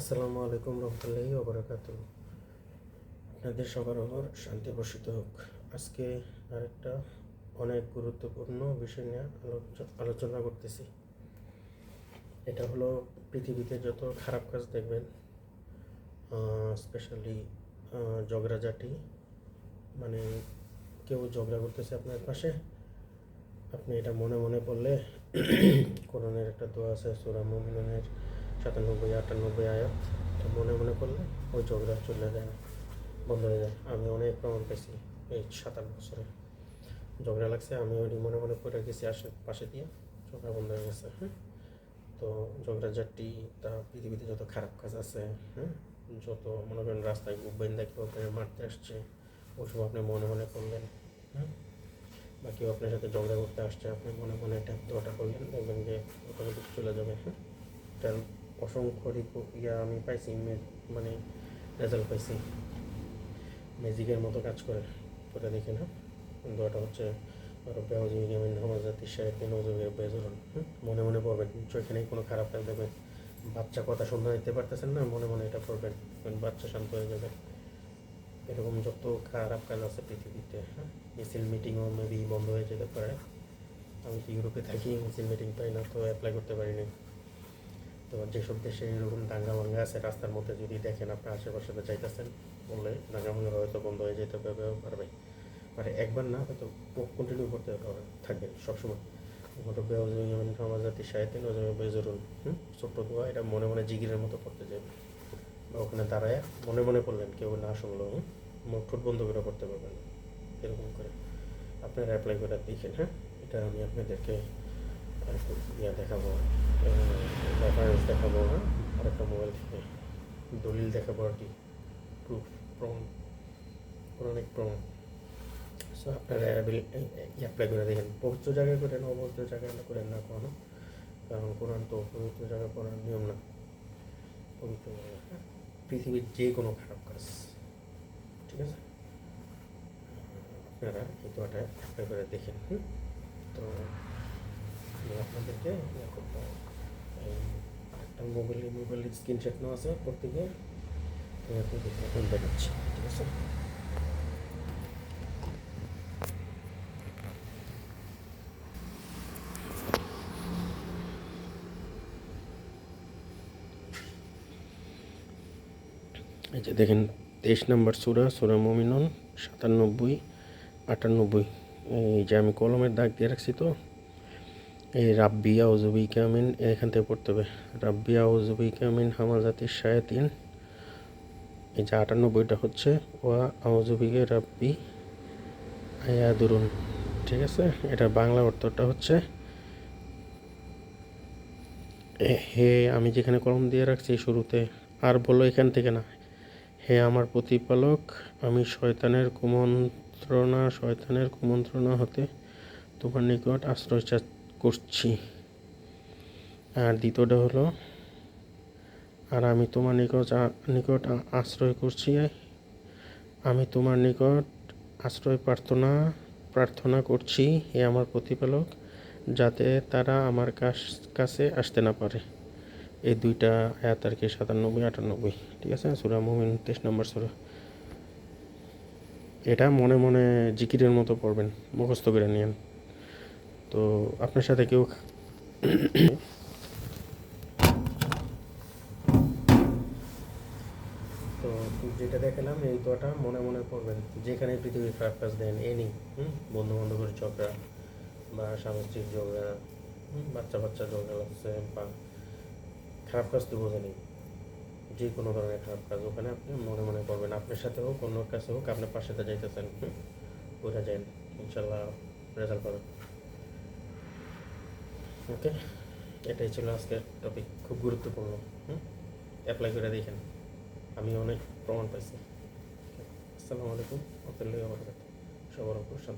আসসালামু আলাইকুম রহমতুল্লাহি ওবরাকাত আপনাদের সবার ওপর শান্তি বর্ষিত হোক। আজকে আরেকটা অনেক গুরুত্বপূর্ণ বিষয় নিয়ে আলোচ- আলোচনা করতেছি। এটা হলো পৃথিবীতে যত খারাপ কাজ দেখবেন স্পেশালি ঝগড়াঝাটি মানে কেউ ঝগড়া করতেছে আপনার পাশে, আপনি এটা মনে মনে পড়লে কোরআনের একটা দোয়া আছে, সুরা মুমিনের সাতানব্বই, আটানব্বই আয়াত এটা মনে মনে করলে ওই ঝগড়া চলে যায়, বন্ধ হয়ে যায়। আমি অনেক প্রমাণ পেয়েছি এই সাত আট বছরে। ঝগড়া লাগছে, আমি ওই মনে মনে করে গেছি আসে পাশে দিয়ে, ঝগড়া বন্ধ হয়ে গেছে হ্যাঁ। তো ঝগড়াঝাটি তা পৃথিবীতে যত খারাপ কাজ আছে হ্যাঁ যত মনে করেন রাস্তায় গোবেন্দা কেউ আপনাকে মারতে আসছে, ওসব আপনি মনে মনে করলেন হ্যাঁ। বা কেউ আপনার সাথে ঝগড়া করতে আসছে, আপনি মনে মনে এটা দোয়াটা করলেন, দেখবেন যে অটোমেটিক চলে যাবে হ্যাঁ। অসংখ্য ইয়া আমি পাইছি মানে রেজাল্ট পাইছি। ম্যাজিকের মতো কাজ করে। ওটা দেখে না দোয়াটা হচ্ছে আউযুবি মিন মনে পড়বেন যেখানেই কোনো খারাপ কাজ দেখবেন বাচ্চা কথা শুনতে দিতে পারতেছেন না, মনে মনে এটা পড়বেন বাচ্চা শান্ত হয়ে যাবে। এরকম যত খারাপ কাজ আছে পৃথিবীতে হ্যাঁ? মিছিল মিটিংও মেবি বন্ধ হয়ে যেতে পারে। আমি ইউরোপে থাকি, মিছিল মিটিং পাই না, তো অ্যাপ্লাই করতে পারিনি তো যেসব দেশে এরকম দাঙ্গা ভাঙ্গা আছে, রাস্তার মধ্যে যদি দেখেন আপনার আশেপাশে যাইতেছেন, বললে দাঙ্গা ভাঙ্গা হয়তো বন্ধ হয়ে যেতে পারবে পারবে মানে একবার না, হয়তো কন্টিনিউ করতে থাকবে সবসময়। ওটা সমাজাতি সাহিত্যেন ওজমে বেজরুন হুম? ছোট্ট দোয়া, এটা মনে মনে জিগিরের মতো পড়তে যাবে বা ওখানে দাঁড়ায় মনে মনে পড়লেন কেউ না শুনলো? মুখ ঠোঁট বন্ধ করে পড়তে পারবেন এরকম করে। আপনারা অ্যাপ্লাই করে দেখেন হ্যাঁ? এটা আমি আপনাদেরকে ইয়া দেখাবো রেফারেন্স দেখাবো হ্যাঁ মোবাইল থেকে দলিল দেখাবো আর কি প্রুফ প্রমাণ অনেক প্রমাণ সো আপনারা অ্যাপ্লাই করে দেখেন। পবিত্র জায়গায় করেন অপবিত্র জায়গায় না করেন না কোনো কারণ কোরআন তো পবিত্র জায়গায় করার নিয়ম না। পবিত্র? পৃথিবীর যে কোনো খারাপ কাজ। ঠিক আছে? আপনারা এই দোয়াটা অ্যাপ্লাই করে দেখেন? তো আপনাদেরকে করব এই একটা মোবাইলে মোবাইলের স্ক্রিনশট নেওয়া আছে প্রত্যেকে আমি আপনাদেরকে এখন দেখাচ্ছি, ঠিক আছে? এই যে দেখেন, তেইশ নম্বর সুরা সুরা মমিনন, সাতানব্বই, আটানব্বই। এই যে আমি কলমের দাগ দিয়ে রাখছি তো এই রাব্বিয়া ওজুবি কামিন এখান থেকে পড়তে হবে। রাব্বিয়া ওজুবি কামিন হামাজাতি শায়াতিন। এই যে আটানব্বইটা হচ্ছে, ওয়া আউজুবিকে রাব্বি আয়াদুরুন ঠিক আছে? এটা বাংলা অর্থটা হচ্ছে হে, আমি যেখানে কলম দিয়ে রাখছি শুরুতে, আর বলো এখান থেকে না। হে আমার প্রতিপালক, আমি শয়তানের কুমন্ত্রণা শয়তানের কুমন্ত্রণা হতে তোমার নিকট আশ্রয় চা করছি। আর দ্বিতীয়টা হলো, আর আমি তোমার নিকট নিকট আশ্রয় করছি। আমি তোমার নিকট আশ্রয় প্রার্থনা প্রার্থনা করছি হে আমার প্রতিপালক, যাতে তারা আমার কাছ- কাছে আসতে না পারে। এই দুইটা আয়াত আর কি সাতানব্বই, আটানব্বই, ঠিক আছে? সুরা মুমিন তেইশ নম্বর সুরা। এটা মনে মনে জিকিরের মতো পড়বেন, মুখস্থ করে নিয়েন। তো আপনার সাথে কেউ তো যেটা দেখালাম, এই দোয়াটা মনে মনে পড়বেন। যেখানে পৃথিবীর কাজ দেন এনি হুম? বন্ধু বান্ধবের ঝগড়া বা স্বামী স্ত্রীর ঝগড়া বাচ্চা বাচ্চা ঝগড়া লাগছে, বা খারাপ কাজ তো বোঝেনি যে কোনো ধরনের খারাপ কাজ ওখানে আপনি মনে মনে করবেন। আপনার সাথে হোক অন্য কাছে হোক, আপনার পাশে যাইতেছেন ওরা যান ইনশাল্লাহ রেজাল্ট পাবেন। ওকে? এটাই ছিল আজকের টপিক খুব গুরুত্বপূর্ণ। হুম? অ্যাপ্লাই করে দেখেন। আমি অনেক প্রমাণ পাইছি। আসসালামু আলাইকুম। আপনার সবার উপর বর্ষণ।